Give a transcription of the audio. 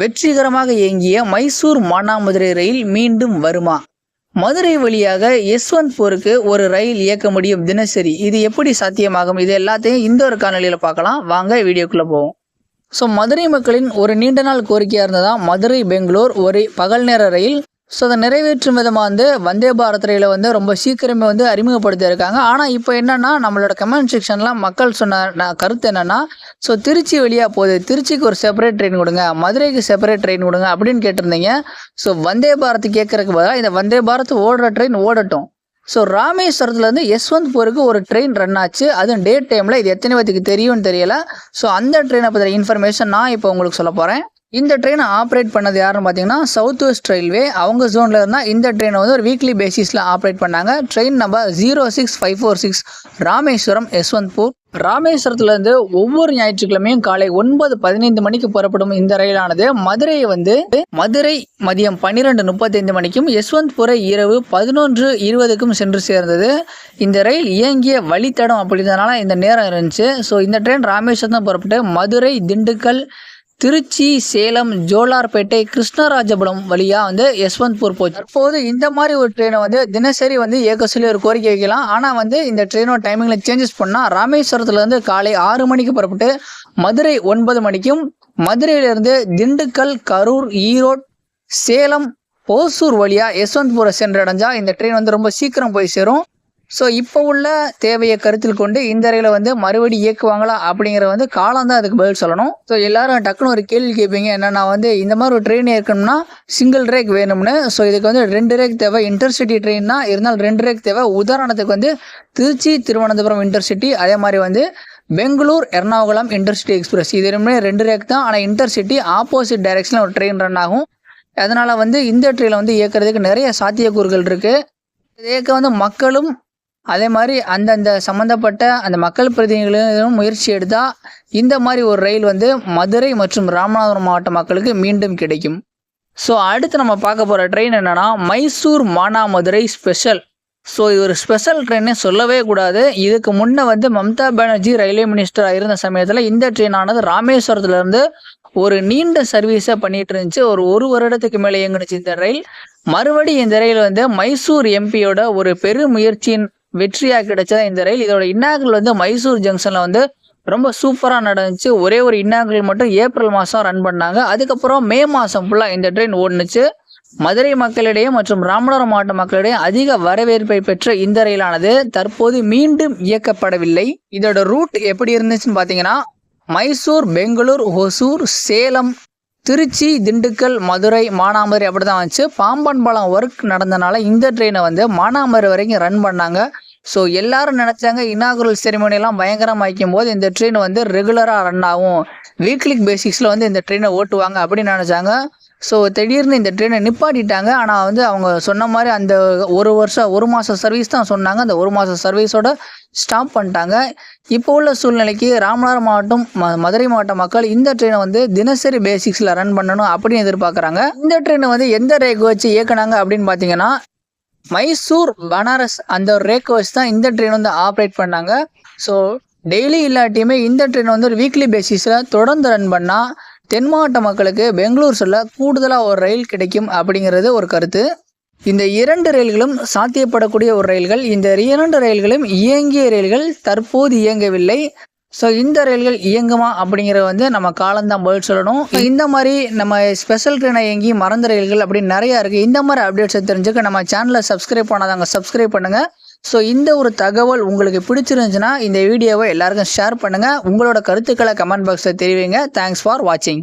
வெற்றிகரமாக இயங்கிய மைசூர் மானாமதுரை ரயில் மீண்டும் வருமா? மதுரை வழியாக யஸ்வந்த்பூருக்கு ஒரு ரயில் இயக்க முடியும் தினசரி. இது எப்படி சாத்தியமாகும்? இது எல்லாத்தையும் இந்த ஒரு காணொலியில் பார்க்கலாம். வாங்க வீடியோக்குள்ளே போவோம். ஸோ மதுரை மக்களின் ஒரு நீண்ட நாள் கோரிக்கையாக இருந்ததா? மதுரை பெங்களூர் ஒரு பகல் நேர ரயில் ஸோ அதை நிறைவேற்றும் விதமாக வந்து வந்தே பாரத் ரயிலை வந்து ரொம்ப சீக்கிரமே வந்து அறிமுகப்படுத்தியிருக்காங்க. ஆனால் இப்போ என்னென்னா நம்மளோட கமெண்ட் செக்ஷன்லாம் மக்கள் சொன்ன நான் கருத்து என்னென்னா ஸோ திருச்சி வழியாக போகுது. திருச்சிக்கு ஒரு செப்பரேட் ட்ரெயின் கொடுங்க. மதுரைக்கு செப்பரேட் ட்ரெயின் கொடுங்க. அப்படின்னு கேட்டிருந்தீங்க. ஸோ வந்தே பாரத் கேட்குறக்கு பதிலாக இந்த வந்தே பாரத் ஓடுற ட்ரெயின் ஓடட்டும். ஸோ ராமேஸ்வரத்துலேருந்து யஸ்வந்த்பூருக்கு ஒரு ட்ரெயின் ரன் ஆச்சு. அதுவும் டே டைமில். இது எத்தனை பேத்துக்கு தெரியும்னு தெரியல. ஸோ அந்த ட்ரெயினை பற்றின இன்ஃபர்மேஷன் நான் இப்போ உங்களுக்கு சொல்ல போகிறேன் இந்த ட்ரெயினை ஆப்ரேட் பண்ணது யாருன்னு பார்த்தீங்கன்னா சவுத் வெஸ்ட் ரயில்வே அவங்க ஜோனில் இருந்தால் இந்த ட்ரெயினை வந்து ஒரு வீக்லி பேசிஸில் ஆப்ரேட் பண்ணாங்க. Train number zero six five four six Rameswaram Yesvantpur. ராமேஸ்வரத்துலேருந்து ஒவ்வொரு ஞாயிற்றுக்கிழமையும் காலை ஒன்பது பதினைந்து மணிக்கு புறப்படும் இந்த ரயிலானது மதுரையை வந்து மதுரை மதியம் பன்னிரெண்டு முப்பத்தைந்து மணிக்கும் யஸ்வந்த்பூரை இரவு பதினொன்று இருபதுக்கும் சென்று சேர்ந்தது. இந்த ரயில் இயங்கிய வழித்தடம் அப்படின்றதுனால இந்த நேரம் இருந்துச்சு. ஸோ இந்த ட்ரெயின் ராமேஸ்வரம் புறப்பட்டு மதுரை திண்டுக்கல் திருச்சி சேலம் ஜோலார்பேட்டை கிருஷ்ணராஜபுரம் வழியாக வந்து யஸ்வந்த்பூர் போச்சு. தற்போது இந்த மாதிரி ஒரு ட்ரெயினை வந்து தினசரி வந்து இயக்க சொல்லி ஒரு கோரிக்கை வைக்கலாம். ஆனால் வந்து இந்த ட்ரெயினோட டைமிங்கில் சேஞ்சஸ் பண்ணால் ராமேஸ்வரத்துலேருந்து காலை ஆறு மணிக்கு புறப்பட்டு மதுரை ஒன்பது மணிக்கும் மதுரையிலிருந்து திண்டுக்கல் கரூர் ஈரோடு சேலம் ஓசூர் வழியா யஸ்வந்த்பூரை சென்றடைஞ்சால் இந்த ட்ரெயின் வந்து ரொம்ப சீக்கிரம் போய் சேரும். ஸோ இப்போ உள்ள தேவையை கருத்தில் கொண்டு இந்த அறையில் வந்து மறுபடி இயக்குவாங்களா அப்படிங்கிற வந்து காலம் தான் அதுக்கு பதில் சொல்லணும். ஸோ எல்லாரும் டக்குன்னு ஒரு கேள்வி கேட்பீங்க. என்னன்னா வந்து இந்த மாதிரி ஒரு ட்ரெயின் இருக்கணும்னா சிங்கிள் ரேக் வேணும்னு. ஸோ இதுக்கு வந்து ரெண்டு ரேக் தேவை. இன்டர்சிட்டி ட்ரெயின்னா இருந்தாலும் ரெண்டு ரேக் தேவை. உதாரணத்துக்கு வந்து திருச்சி திருவனந்தபுரம் இன்டர்சிட்டி அதே மாதிரி வந்து பெங்களூர் எர்ணாகுளம் இன்டர்சிட்டி எக்ஸ்பிரஸ் இது ரெண்டுமே ரெண்டு ரேக் தான். ஆனால் இன்டர்சிட்டி ஆப்போசிட் டைரக்ஷனில் ஒரு ட்ரெயின் ரன் ஆகும். அதனால் வந்து இந்த ட்ரெயினில் வந்து இயக்கிறதுக்கு நிறைய சாத்தியக்கூறுகள் இருக்குது இயக்க வந்து மக்களும் அதே மாதிரி அந்தந்த சம்மந்தப்பட்ட அந்த மக்கள் பிரதிநிதிகளும் முயற்சி எடுத்தால் இந்த மாதிரி ஒரு ரயில் வந்து மதுரை மற்றும் ராமநாதபுரம் மாவட்ட மக்களுக்கு மீண்டும் கிடைக்கும். ஸோ அடுத்து நம்ம பார்க்க போகிற ட்ரெயின் என்னென்னா மைசூர் மானாமதுரை ஸ்பெஷல் ஸோ இது ஒரு ஸ்பெஷல் ட்ரெயினே சொல்லவே கூடாது. இதுக்கு முன்னே வந்து மம்தா பானர்ஜி ரயில்வே மினிஸ்டராக இருந்த சமயத்தில் இந்த ட்ரெயினானது ராமேஸ்வரத்துலேருந்து ஒரு நீண்ட சர்வீஸை பண்ணிட்டு இருந்துச்சு. ஒரு ஒரு வருடத்துக்கு மேலே இயங்குனுச்சு இந்த ரயில் மறுபடி இந்த ரயில் வந்து மைசூர் எம்பியோட ஒரு பெரும் முயற்சியின் வெற்றியாக கிடைச்சதா இந்த ரயில். இதோட இன்னாகல் வந்து மைசூர் ஜங்ஷனில் வந்து ரொம்ப சூப்பராக நடந்துச்சு. ஒரே ஒரு இன்னாகல் மட்டும் ஏப்ரல் மாதம் ரன் பண்ணாங்க. அதுக்கப்புறம் மே மாதம் ஃபுல்லாக இந்த ட்ரெயின் ஓடுனுச்சு. மதுரை மக்களிடையே மற்றும் ராமநாதபுரம் மாவட்ட மக்களிடையே அதிக வரவேற்பை பெற்ற இந்த ரயிலானது தற்போது மீண்டும் இயக்கப்படவில்லை. இதோட ரூட் எப்படி இருந்துச்சுன்னு பார்த்தீங்கன்னா மைசூர் பெங்களூர் ஒசூர் சேலம் திருச்சி திண்டுக்கல் மதுரை மானாமரி அப்படி தான் வந்துச்சு. பாம்பன் பாலம் ஒர்க் நடந்தனால இந்த ட்ரெயினை வந்து மானாமரி வரைக்கும் ரன் பண்ணாங்க. ஸோ எல்லாரும் நினச்சாங்க இனாகுரல் செரிமோனியெல்லாம் பயங்கரமாக வைக்கும் போது இந்த ட்ரெயின் வந்து ரெகுலராக ரன் ஆகும். வீக்லி பேசிக்ஸில் வந்து இந்த ட்ரெயினை ஓட்டுவாங்க அப்படின்னு நினச்சாங்க. ஸோ திடீர்னு இந்த ட்ரெயினை நிப்பாட்டிட்டாங்க. ஆனால் வந்து அவங்க சொன்ன மாதிரி அந்த ஒரு வருஷம் ஒரு மாதம் சர்வீஸ் தான் சொன்னாங்க. அந்த ஒரு மாதம் சர்வீஸோட ஸ்டாப் பண்ணிட்டாங்க. இப்போ உள்ள சூழ்நிலைக்கு ராமநாதர் மாவட்டம் ம- மதுரை மாவட்ட மக்கள் இந்த ட்ரெயினை வந்து தினசரி பேசிக்ஸில் ரன் பண்ணணும் அப்படின்னு எதிர்பார்க்குறாங்க. இந்த ட்ரெயினை வந்து எந்த ரேக் வச்சு இயக்குனாங்க அப்படின்னு பார்த்தீங்கன்னா மைசூர் பனாரஸ் அந்த ஒரு ரேக் வச்சு தான் இந்த ட்ரெயின் வந்து ஆப்ரேட் பண்ணாங்க. ஸோ டெய்லி இல்லாட்டியுமே இந்த ட்ரெயின் வந்து ஒரு வீக்லி பேசிஸில் தொடர்ந்து ரன் பண்ணால் தென் மாவட்ட மக்களுக்கு பெங்களூர் சொல்ல கூடுதலாக ஒரு ரயில் கிடைக்கும் அப்படிங்கிறது ஒரு கருத்து. இந்த இரண்டு ரயில்களும் சாத்தியப்படக்கூடிய ஒரு ரயில்கள் இந்த இரண்டு ரயில்களும் இயங்கிய ரயில்கள் தற்போது இயங்கவில்லை. ஸோ இந்த ரயில்கள் இயங்குமா அப்படிங்கிறத வந்து நம்ம காலந்தான் பதில் சொல்லணும். இந்த மாதிரி நம்ம ஸ்பெஷல் ட்ரெயினை இயங்கி மறந்த ரயில்கள் அப்படின்னு நிறையா இருக்குது இந்த மாதிரி அப்டேட்ஸை தெரிஞ்சுக்க நம்ம சேனலை சப்ஸ்கிரைப் பண்ணாதாங்க சப்ஸ்கிரைப் பண்ணுங்கள் ஸோ இந்த ஒரு தகவல் உங்களுக்கு பிடிச்சிருந்துச்சுன்னா இந்த வீடியோவை எல்லாருக்கும் ஷேர் பண்ணுங்கள் உங்களோட கருத்துக்களை கமெண்ட் பாக்ஸில் தெரிவிங்க. தேங்க்ஸ் ஃபார் வாட்சிங்